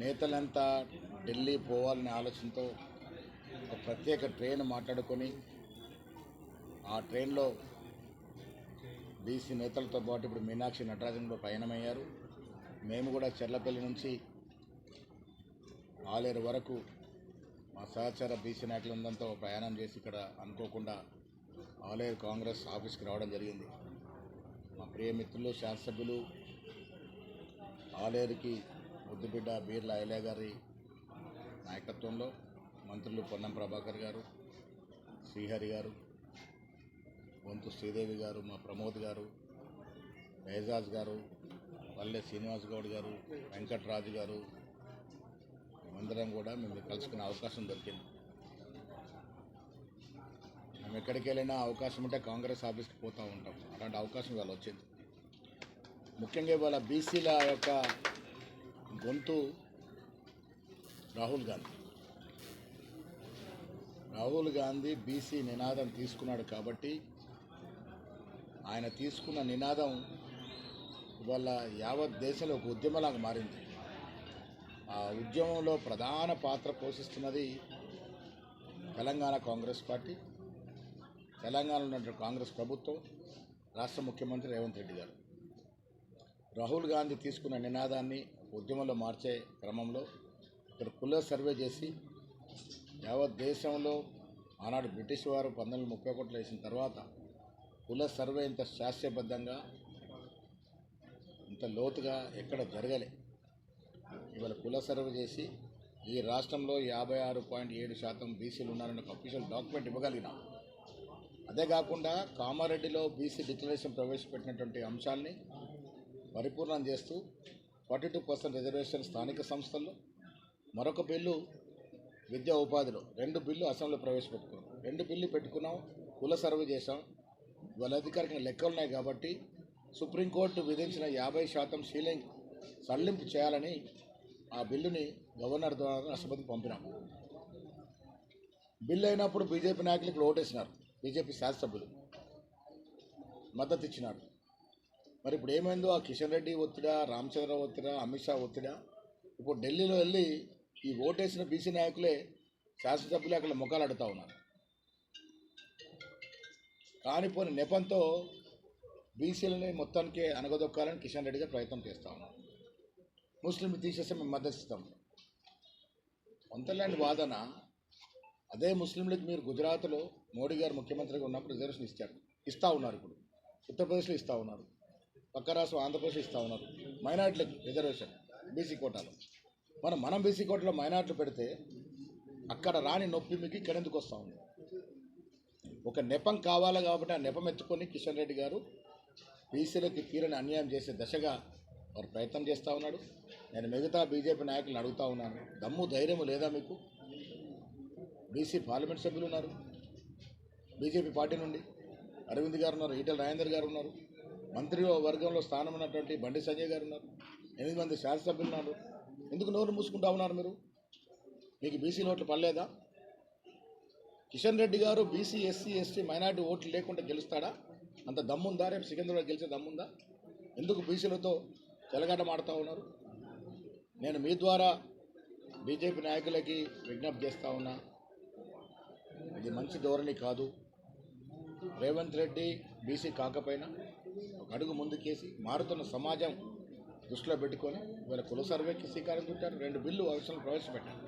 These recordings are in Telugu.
నేతలంతా ఢిల్లీ పోవాలనే ఆలోచనతో ఒక ప్రత్యేక ట్రైన్ మాట్లాడుకొని ఆ ట్రైన్లో బీసీ నేతలతో పాటు ఇప్పుడు మీనాక్షి నటరాజన్ కూడా పయనమయ్యారు. మేము కూడా చెర్లపల్లి నుంచి ఆలేరు వరకు మా సహచర బీసీ నాయకులందరితో ప్రయాణం చేసి ఇక్కడ అనుకోకుండా ఆలేరు కాంగ్రెస్ ఆఫీస్కి రావడం జరిగింది. మా ప్రియమిత్రులు శాసనసభ్యులు ఆలేరుకి ముద్దుబిడ్డ బీర్ల ఐలే గారి నాయకత్వంలో మంత్రులు పొన్నం ప్రభాకర్ గారు శ్రీహరి గారు వంతు శ్రీదేవి గారు మా ప్రమోద్ గారు ఏజాజ్ గారు పల్లె శ్రీనివాస్ గౌడ్ గారు వెంకట్రాజు గారు మేమందరం కూడా మిమ్మల్ని కలుసుకునే అవకాశం దొరికింది. మేము ఎక్కడికి వెళ్ళినా అవకాశం ఉంటే కాంగ్రెస్ ఆఫీస్కి పోతూ ఉంటాం. అలాంటి అవకాశం ఇవాళ వచ్చింది. ముఖ్యంగా ఇవాళ బీసీల యొక్క గొంతు రాహుల్ గాంధీ. రాహుల్ గాంధీ బీసీ నినాదం తీసుకున్నాడు కాబట్టి ఆయన తీసుకున్న నినాదం ఇవాళ యావత్ దేశంలో ఒక ఉద్యమలాగా మారింది. ఆ ఉద్యమంలో ప్రధాన పాత్ర పోషిస్తున్నది తెలంగాణ కాంగ్రెస్ పార్టీ తెలంగాణలో ఉన్నటువంటి కాంగ్రెస్ ప్రభుత్వం రాష్ట్ర ముఖ్యమంత్రి రేవంత్ రెడ్డి గారు. రాహుల్ గాంధీ తీసుకున్న నినాదాన్ని ఉద్యమంలో మార్చే క్రమంలో ఇక్కడ కుల సర్వే చేసి యావత్ దేశంలో ఆనాడు బ్రిటిష్ వారు పంతొమ్మిది ముప్పై ఒకటిలో వేసిన తర్వాత కుల సర్వే ఇంత శాస్త్రీయబద్ధంగా ఇంత లోతుగా ఎక్కడ జరగలే. ఇవాళ కుల సర్వే చేసి ఈ రాష్ట్రంలో యాభై ఆరు పాయింట్ ఏడు శాతం బీసీలు ఉన్నారని ఒక అఫీషియల్ డాక్యుమెంట్ ఇవ్వగలిగినాం. అదే కాకుండా కామారెడ్డిలో బీసీ డిక్లరేషన్ ప్రవేశపెట్టినటువంటి అంశాల్ని పరిపూర్ణం చేస్తూ ఫార్టీ టూ పర్సెంట్ రిజర్వేషన్ స్థానిక సంస్థల్లో మరొక బిల్లు విద్యా ఉపాధిలో. రెండు బిల్లు అసెంబ్లీలో ప్రవేశపెట్టుకున్నాం. రెండు బిల్లు పెట్టుకున్నాం కుల సర్వే చేసాం ఇవాళ అధికారికంగా లెక్కలు ఉన్నాయి కాబట్టి సుప్రీంకోర్టు విధించిన యాభై శాతం సీలింగ్ సడలింపు చేయాలని ఆ బిల్లుని గవర్నర్ ద్వారా రాష్ట్రపతికి పంపినాం. బిల్లు అయినప్పుడు బీజేపీ నాయకులు ఇక్కడ ఓటేసినారు. బీజేపీ శాసనసభ్యులు మద్దతు ఇచ్చినారు. మరి ఇప్పుడు ఏమైందో? ఆ కిషన్ రెడ్డి ఒత్తిడా రామచంద్ర ఒత్తిడా అమిత్ షా ఒత్తిడా? ఇప్పుడు ఢిల్లీలో వెళ్ళి ఈ ఓటేసిన బీసీ నాయకులే శాసనసభ్యులు అక్కడ ముఖాలు అడుగుతా ఉన్నారు. కానిపోని నెపంతో బీసీలని మొత్తానికి అనగదొక్కాలని కిషన్ రెడ్డి గారు ప్రయత్నం చేస్తూ ఉన్నారు. ముస్లింలు తీసేస్తే మేము మద్దతిస్తాం. వంతలాంటి వాదన. అదే ముస్లింలకు మీరు గుజరాత్లో మోడీ గారు ముఖ్యమంత్రిగా ఉన్నప్పుడు రిజర్వేషన్ ఇచ్చారు. ఇస్తూ ఉన్నారు ఇప్పుడు. ఉత్తరప్రదేశ్లో ఇస్తూ ఉన్నారు. పక్క రాష్ట్రం ఆంధ్రప్రదేశ్ ఇస్తూ ఉన్నారు. మైనార్టీలకు రిజర్వేషన్ బీసీ కోటాలో. మనం మనం బీసీ కోటలో మైనార్టీలు పెడితే అక్కడ రాని నొప్పి మీకు ఇక్కడ ఎందుకు వస్తూ ఉంది? ఒక నెపం కావాలి కాబట్టి ఆ నెపం ఎత్తుకొని కిషన్ రెడ్డి గారు బీసీలకి తీరని అన్యాయం చేసే దశగా వారు ప్రయత్నం చేస్తూ ఉన్నాడు. నేను మిగతా బీజేపీ నాయకులను అడుగుతా ఉన్నాను. దమ్ము ధైర్యము లేదా మీకు? బీసీ పార్లమెంట్ సభ్యులు ఉన్నారు. బీజేపీ పార్టీ నుండి. అరవింద్ గారు ఉన్నారు ఈటల రాజేందర్ గారు ఉన్నారు. మంత్రి వర్గంలో స్థానం ఉన్నటువంటి బండి సంజయ్ గారు ఉన్నారు. ఎనిమిది మంది శాసనసభ్యులు ఉన్నారు. ఎందుకు నోరు మూసుకుంటా ఉన్నారు మీరు? మీకు బీసీ నోట్లు పడలేదా? కిషన్ రెడ్డి గారు బీసీ ఎస్సీ ఎస్టీ మైనార్టీ ఓట్లు లేకుండా గెలుస్తాడా? అంత దమ్ముందా? రేపు సికింద్రాబాద్ గెలిచే దమ్ముందా? ఎందుకు బీసీలతో చెలగాట మాడుతూ ఉన్నారు? నేను మీ ద్వారా బీజేపీ నాయకులకి విజ్ఞప్తి చేస్తూ ఉన్నా. ఇది మంచి ధోరణి కాదు. రేవంత్ రెడ్డి బీసీ కాకపోయినా ఒక అడుగు ముందుకేసి మారుతున్న సమాజం దృష్టిలో పెట్టుకొని ఇవాళ కుల సర్వేకి శ్రీకారం చుట్టారు. రెండు బిల్లు అవసరం ప్రవేశపెట్టారు.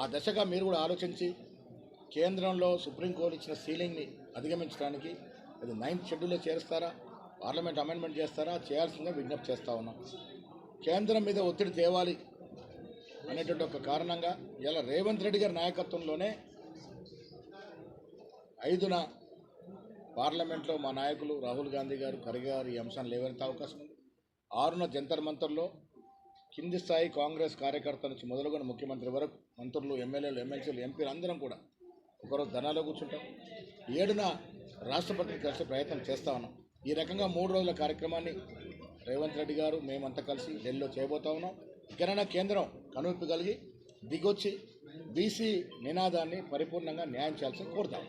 ఆ దశగా మీరు కూడా ఆలోచించి కేంద్రంలో సుప్రీంకోర్టు ఇచ్చిన సీలింగ్ని అధిగమించడానికి అది నైన్త్ షెడ్యూల్లో చేరుస్తారా? పార్లమెంట్ అమెండ్మెంట్ చేస్తారా? చేయాల్సిందిగా విజ్ఞప్తి చేస్తూ ఉన్నాం. కేంద్రం మీద ఒత్తిడి తేవాలి అనేటువంటి ఒక కారణంగా ఇలా రేవంత్ రెడ్డి గారి నాయకత్వంలోనే ఐదున పార్లమెంట్లో మా నాయకులు రాహుల్ గాంధీ గారు ఖర్గే గారు ఈ అంశాన్ని లేవనెత్తే అవకాశం ఉంది. ఆరున జంతర్ మంతర్లో కింది స్థాయి కాంగ్రెస్ కార్యకర్త నుంచి మొదలుకొని ముఖ్యమంత్రి వరకు మంత్రులు ఎమ్మెల్యేలు ఎమ్మెల్సీలు ఎంపీలు అందరం కూడా ఒకరోజు ధనాలో కూర్చుంటాం. ఏడున రాష్ట్రపతిని కలిసి ప్రయత్నం చేస్తా ఉన్నాం. ఈ రకంగా మూడు రోజుల కార్యక్రమాన్ని రేవంత్ రెడ్డి గారు మేమంతా కలిసి ఢిల్లీలో చేయబోతా ఉన్నాం. ఇకనైనా కేంద్రం కనువిప్పు కలిగి దిగొచ్చి బీసీ నినాదాన్ని పరిపూర్ణంగా న్యాయం చేయాల్సి కోరుతాం